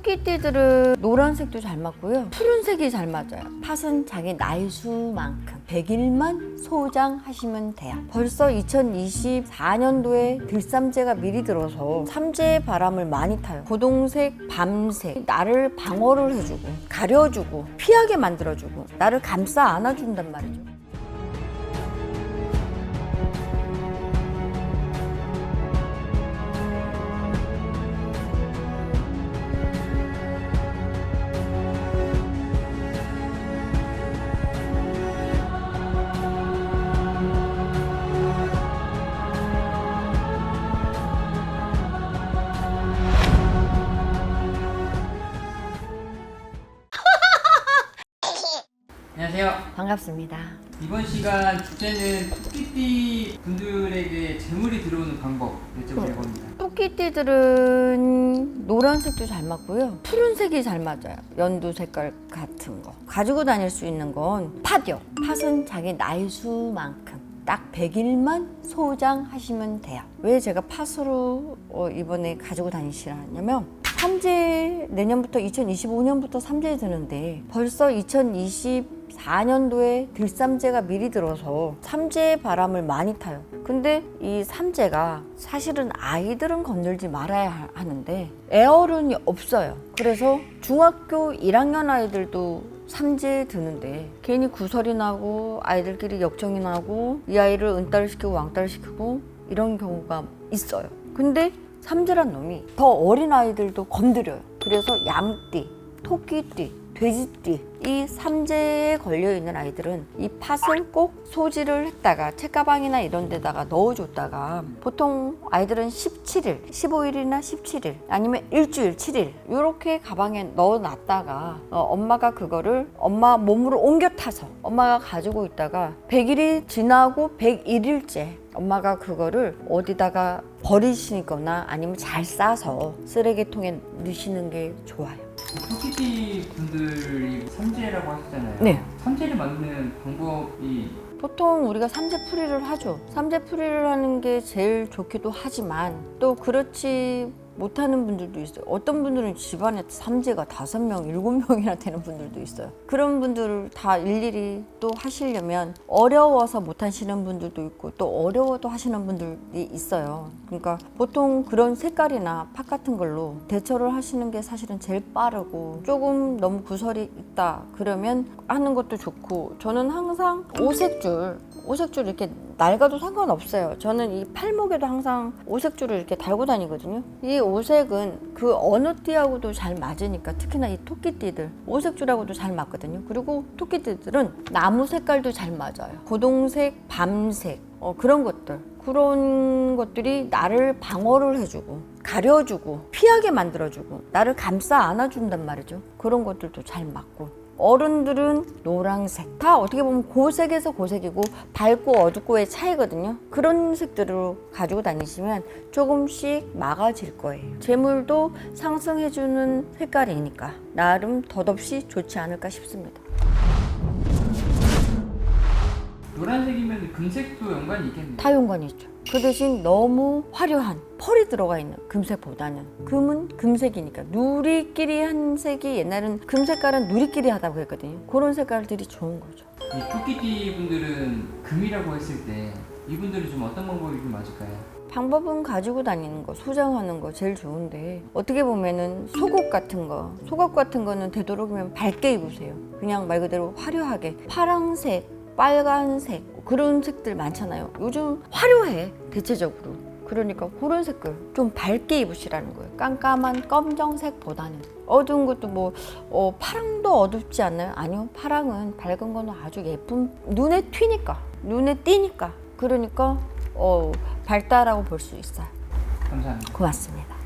토끼띠들은 노란색도 잘 맞고요. 푸른색이 잘 맞아요. 팥은 자기 나이 수만큼 100일만 소장하시면 돼요. 벌써 2024년도에 들삼재가 미리 들어서 삼재의 바람을 많이 타요. 고동색, 밤색, 나를 방어를 해주고 가려주고 피하게 만들어주고 나를 감싸 안아준단 말이죠. 안녕하세요. 반갑습니다. 이번 시간 주제는 토끼띠 분들에게 재물이 들어오는 방법 여쭤볼 겁니다. 토끼띠들은 노란색도 잘 맞고요. 푸른색이 잘 맞아요. 연두 색깔 같은 거. 가지고 다닐 수 있는 건 팥이요. 팥은 자기 나이 수만큼 딱 100일만 소장하시면 돼요. 왜 제가 팥으로 어, 이번에 가지고 다니시라냐면 삼재 내년부터 2025년부터 삼재 드는데 벌써 2024년도에 들삼재가 미리 들어서 삼재의 바람을 많이 타요. 근데 이 삼재가 사실은 아이들은 건들지 말아야 하- 하는데 애어른이 없어요. 그래서 중학교 1학년 아이들도 삼재 드는데 괜히 구설이 나고 아이들끼리 역정이 나고 이 아이를 은따를 시키고 왕따를 시키고 이런 경우가 있어요. 근데 삼재란 놈이 더 어린 아이들도 건드려요. 그래서 얌띠, 토끼띠, 돼지띠 이 삼재에 걸려 있는 아이들은 이 팥을 꼭 소지를 했다가 책가방이나 이런 데다가 넣어줬다가 보통 아이들은 17일, 15일이나 17일 아니면 일주일, 7일 이렇게 가방에 넣어놨다가 어, 엄마가 그거를 엄마 몸으로 옮겨 타서 엄마가 가지고 있다가 100일이 지나고 101일째 엄마가 그거를 어디다가 버리시거나 아니면 잘 싸서 쓰레기통에 넣으시는 게 좋아요. 토끼띠 분들이 삼재라고 하셨잖아요. 네. 삼재를 만드는 방법이 보통 우리가 삼재풀이를 하죠. 삼재풀이를 하는 게 제일 좋기도 하지만 또 그렇지 못하는 분들도 있어요. 어떤 분들은 집안에 삼재가 다섯 명, 일곱 명이나 되는 분들도 있어요. 그런 분들을 다 일일이 또 하시려면 어려워서 못 하시는 분들도 있고 또 어려워도 하시는 분들이 있어요. 그러니까 보통 그런 색깔이나 팥 같은 걸로 대처를 하시는 게 사실은 제일 빠르고 조금 너무 구설이 있다 그러면 하는 것도 좋고 저는 항상 오색줄 오색줄 이렇게 낡아도 상관없어요. 저는 이 팔목에도 항상 오색줄을 이렇게 달고 다니거든요. 이 오색은 그 어느 띠하고도 잘 맞으니까 특히나 이 토끼띠들 오색줄하고도 잘 맞거든요. 그리고 토끼띠들은 나무 색깔도 잘 맞아요. 고동색, 밤색 어, 그런 것들 그런 것들이 나를 방어를 해주고 가려주고 피하게 만들어주고 나를 감싸 안아준단 말이죠. 그런 것들도 잘 맞고 어른들은 노란색. 다 어떻게 보면 고색에서 고색이고 밝고 어둡고의 차이거든요. 그런 색들로 가지고 다니시면 조금씩 막아질 거예요. 재물도 상승해주는 색깔이니까 나름 덧없이 좋지 않을까 싶습니다 노란색이면 금색도 연관이 있겠네요. 다 연관이 있죠 그 대신 너무 화려한 펄이 들어가 있는 금색보다는 금은 금색이니까 누리끼리 한 색이 옛날엔 금 색깔은 누리끼리 하다고 했거든요 그런 색깔들이 좋은 거죠 이 토끼띠 분들은 금이라고 했을 때 이분들은 좀 어떤 방법이 좀 맞을까요? 방법은 가지고 다니는 거, 소장하는 거 제일 좋은데 어떻게 보면은 속옷 같은 거, 속옷 같은 거는 되도록이면 밝게 입으세요. 그냥 말 그대로 화려하게 파랑색, 빨간색 그런 색들 많잖아요. 요즘 화려해 대체적으로. 그러니까 그런 색깔 좀 밝게 입으시라는 거예요. 깜깜한 검정색보다는 어두운 것도 뭐 어, 파랑도 어둡지 않나요? 아니요, 파랑은 밝은 거는 아주 예쁜 눈에 튀니까 눈에 띄니까 그러니까 어, 밝다라고 볼 수 있어요. 감사합니다. 고맙습니다.